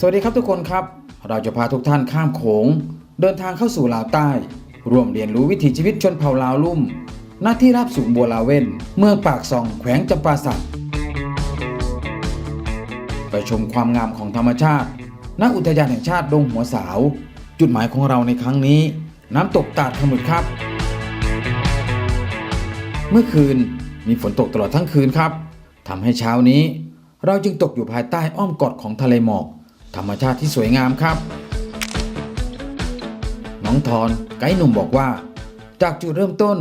สวัสดีครับทุกคนครับ เราจะพาทุกท่านข้ามโขง เดินทางเข้าสู่ลาวใต้ ร่วมเรียนรู้วิถีชีวิตชนเผ่าลาวลุ่ม หน้าที่ราบสูงบัวลาเว่น เมืองปากซอง แขวงจำปาสักไปชมความงามของธรรมชาติ ณ อุทยานแห่งชาติดงหัวสาว จุดหมายของเราในครั้งนี้ น้ำตกตาดขมึกครับ เมื่อคืนมีฝนตกตลอดทั้งคืนครับทำให้เช้านี้ เราจึงตกอยู่ภายใต้อ้อมกอดของทะเลหมอก ธรรมชาติที่สวยงามครับ น้องทอนไกด์หนุ่มบอกว่า จากจุดเริ่มต้น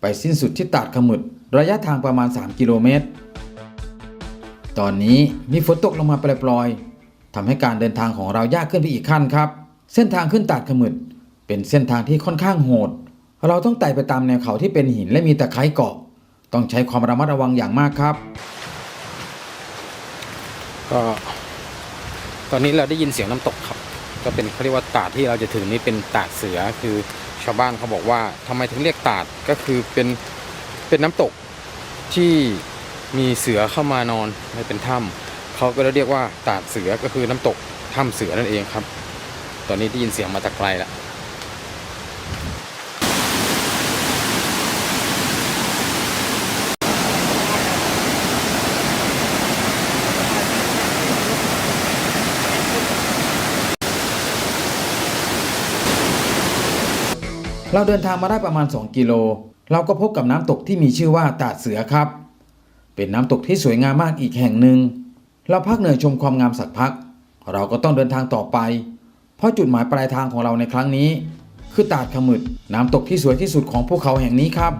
ไปสิ้นสุดที่ตาดขมึดระยะทางประมาณ 3 กิโลเมตร ตอนนี้มีฝนตกลงมาปล่อยๆทำให้การเดินทางของเรายากขึ้นไปอีกขั้นครับ เส้นทางขึ้นตาดขมึดเป็นเส้นทางที่ค่อนข้างโหด เราต้องไต่ไปตามแนวเขาที่เป็นหินและมีตะไคร้เกาะ ต้องใช้ความระมัดระวังอย่างมากครับ ก็ ตอนนี้เราได้ยินเสียงน้ำตกครับ ก็เป็นเขาเรียกว่าตาดที่เราจะถึงนี่เป็นตาดเสือคือชาวบ้านเขาบอกว่าทำไมถึงเรียกตาดก็คือเป็นเป็นน้ำตกที่มีเสือเข้ามานอนในเป็นถ้ำเขาก็เลยเรียกว่าตาดเสือก็คือน้ำตกถ้ำเสือนั่นเองครับ ตอนนี้ได้ยินเสียงมาจากไกลแล้ว เราเดินทางมาได้ประมาณ 2 กิโล เราก็พบกับน้ำตกที่มีชื่อว่าตาดเสือครับ เป็นน้ำตกที่สวยงามมากอีกแห่งหนึ่ง เราพักเหนื่อยชมความงามสักพัก เราก็ต้องเดินทางต่อไป เพราะจุดหมายปลายทางของเราในครั้งนี้ คือตาดขมึดน้ำตกที่สวยที่สุดของภูเขาแห่งนี้ครับ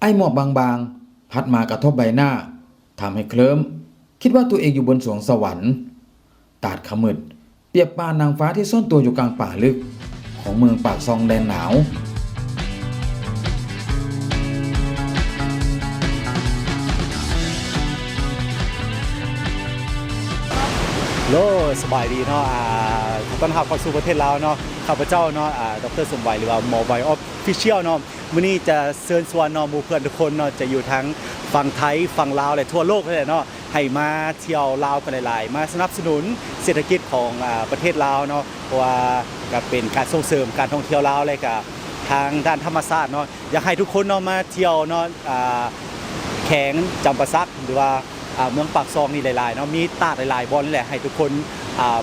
ไอหมอกบางๆ พัดมากระทบใบหน้าทำให้เคลิ้ม คิดว่าตัวเองอยู่บนสวงสวรรค์ ตาดขมึดเปรียบปานนางฟ้าที่ซ่อนตัวอยู่กลางป่าลึก ของเมืองปากซองแดนหนาวโลสบายดีเนาะอ่าต้อนรับเข้าสู่ประเทศลาวเนาะ ข้าพเจ้าเนาะอ่าดรสมบัยหรือว่าหมอไบออฟฟิเชียลเนาะมื้อนี้จะเชิญชวนเนาะหมู่เพื่อนทุกคนเนาะจะอยู่ทั้งฝั่งไทยฝั่งลาวและทั่วโลกเลยเนาะให้มาเที่ยวลาวกันหลาย ๆ มาสนับสนุนเศรษฐกิจของอ่าประเทศลาวเนาะเพราะว่าก็เป็นการส่งเสริมการท่องเที่ยวลาวเลยกับทางด้านธรรมศาสตร์เนาะอยากให้ทุกคนเนาะมาเที่ยวเนาะอ่าแข็งจำปาซักหรือว่าอ่าเมืองปากซองนี่หลายๆเนาะมีตาดหลายๆบอลนี่แหละให้ทุกคน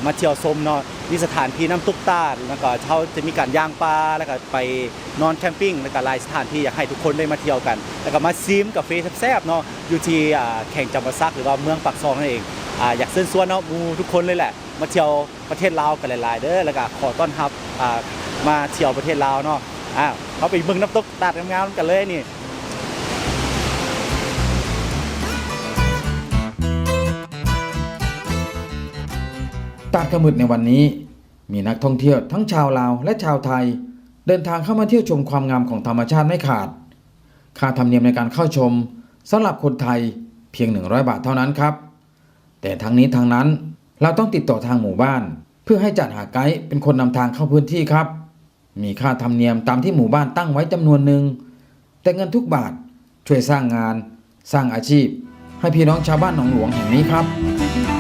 มาเที่ยวชมเนาะมีสถานที่น้ำตุกตาแล้วก็เขาจะมีการย่างปลาแล้วก็ไปนอนแคมปิ้งแล้วก็หลายสถานที่อยากให้ทุกคนได้มาเที่ยวกัน แล้วก็มาซิมกาแฟแซ่บๆเนาะอยู่ที่แข่งจำปาซักหรือว่าเมืองปากซองนั่นเองออยากเชิญชวนเนาะมูทุกคนเลยแหละ มาเที่ยวประเทศลาวกันหลาย ๆ เด้อแล้วก็ขอต้อนรับมาเที่ยวประเทศลาวเนาะอ่าเขาไปเมืองน้ำตกตาดงามๆกันเลยนี่ ตาดขมึดในวันนี้ มีนักท่องเที่ยวทั้งชาวลาวและชาวไทย เดินทางเข้ามาเที่ยวชมความงามของธรรมชาติไม่ขาด ค่าธรรมเนียมในการเข้าชมสำหรับคนไทยเพียง 100 บาทเท่านั้นครับ แต่ทั้งนี้ทั้งนั้นเราต้องติดต่อทางหมู่บ้าน เพื่อให้จัดหาไกด์เป็นคนนำทางเข้าพื้นที่ครับ มีค่าธรรมเนียมตามที่หมู่บ้านตั้งไว้จำนวนหนึ่งแต่เงินทุกบาทช่วยสร้างงาน สร้างอาชีพ ให้พี่น้องชาวบ้านหนองหลวงแห่งนี้ครับ